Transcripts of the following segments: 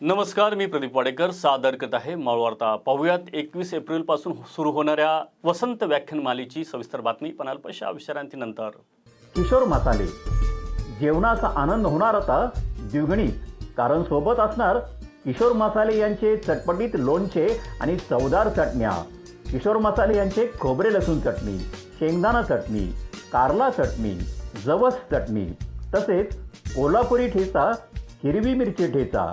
नमस्कार मी प्रदीप वाडेकर. सादर करत आहे माळवार्ता पाहूयात एकवीस एप्रिलपासून सुरू होणाऱ्या वसंत व्याख्यानमालेची सविस्तर बातमी. पण अल्पशा विश्रांतीनंतर किशोर मसाले जेवणाचा आनंद होणार आता द्विगणी कारण सोबत असणार किशोर मसाले यांचे चटपटीत लोणचे आणि चवदार चटण्या. किशोर मसाले यांचे खोबरे लसूण चटणी शेंगदाणा चटणी कारला चटणी जवस चटणी तसेच कोल्हापुरी ठेचा हिरवी मिरची ठेचा.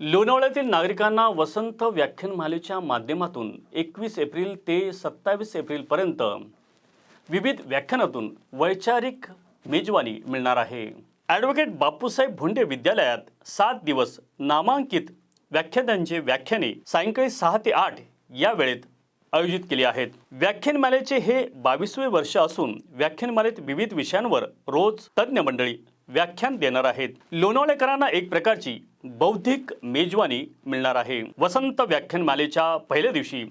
लोणावळ्यातील नागरिकांना वसंत व्याख्यानमालेच्या माध्यमातून एकवीस एप्रिल ते सत्तावीस एप्रिलपर्यंत विविध व्याख्यानातून वैचारिक मेजवानी मिळणार आहे. ॲडव्होकेट बापूसाहेब भोंडे विद्यालयात सात दिवस नामांकित व्याख्यानांचे व्याख्याने सायंकाळी सहा ते आठ या वेळेत आयोजित केली आहेत. व्याख्यानमालेचे हे बावीसवे वर्ष असून व्याख्यानमालेत विविध विषयांवर रोज तज्ज्ञ मंडळी व्याख्यान देणार आहेत. लोणावळेकरांना एक प्रकारची बौद्धिक मेजवानी मिळणार आहे. वसंत व्याख्यानमालेच्या पहिल्या दिवशी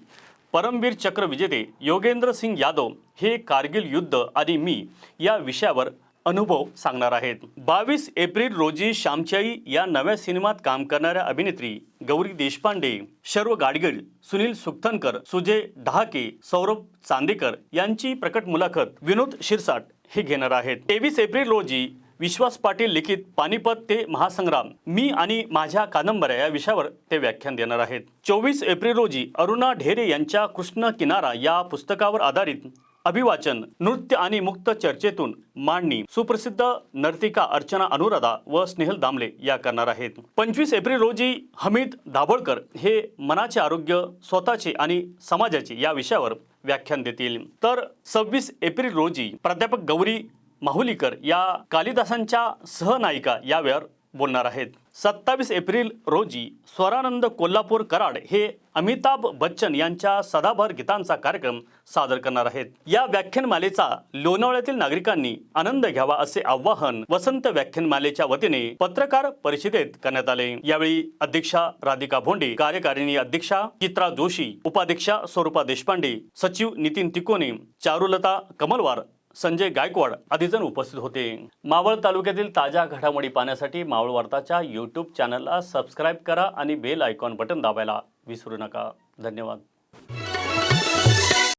परमवीर चक्र विजेते योगेंद्र सिंग यादव हे कारगिल युद्ध आणि मी या विषयावर अनुभव सांगणार आहेत. बावीस एप्रिल रोजी श्यामच्याई या नव्या सिनेमात काम करणाऱ्या अभिनेत्री गौरी देशपांडे शर्व गाडगिळ सुनील सुक्थनकर सुजय डहाके सौरभ चांदेकर यांची प्रकट मुलाखत विनोद शिरसाट हे घेणार आहेत. तेवीस एप्रिल रोजी विश्वास पाटील लिखित पानिपत ते महासंग्राम. मी आणि माझ्या कादंबऱ्या या विषयावर ते व्याख्यान देणार आहेत. चोवीस एप्रिल रोजी अरुणा ढेरे यांच्या कृष्ण किनारा या पुस्तकावर आधारित अभिवाचन नृत्य आणि मुक्त चर्चेतून मांडणी सुप्रसिद्ध नर्तिका अर्चना अनुराधा व स्नेहल दामले या करणार आहेत. पंचवीस एप्रिल रोजी हमीद दाभोळकर हे मनाचे आरोग्य स्वतःचे आणि समाजाचे या विषयावर व्याख्यान देतील. तर सव्वीस एप्रिल रोजी प्राध्यापक गौरी माहुलीकर या कालिदासांच्या सहनायिका यावर बोलणार आहेत. सत्तावीस एप्रिल रोजी स्वरानंद कोल्हापूर कराड हे अमिताभ बच्चन यांच्या सदाभर गीतांचा कार्यक्रम सादर करणार आहेत. या व्याख्यानमालेचा लोणावळ्यातील नागरिकांनी आनंद घ्यावा असे आवाहन वसंत व्याख्यानमालेच्या वतीने पत्रकार परिषदेत करण्यात आले. यावेळी अध्यक्षा राधिका भोंडे कार्यकारिणी अध्यक्षा चित्रा जोशी उपाध्यक्षा स्वरूपा देशपांडे सचिव नितीन तिकोने चारुलता कमलवार संजय गायकवाड आदी जण उपस्थित होते. मावळ तालुक्यातील ताज्या घडामोडी पाहण्यासाठी मावळ वार्ताच्या यूट्यूब चॅनलला सबस्क्राईब करा आणि बेल आयकॉन बटन दाबायला विसरू नका. धन्यवाद.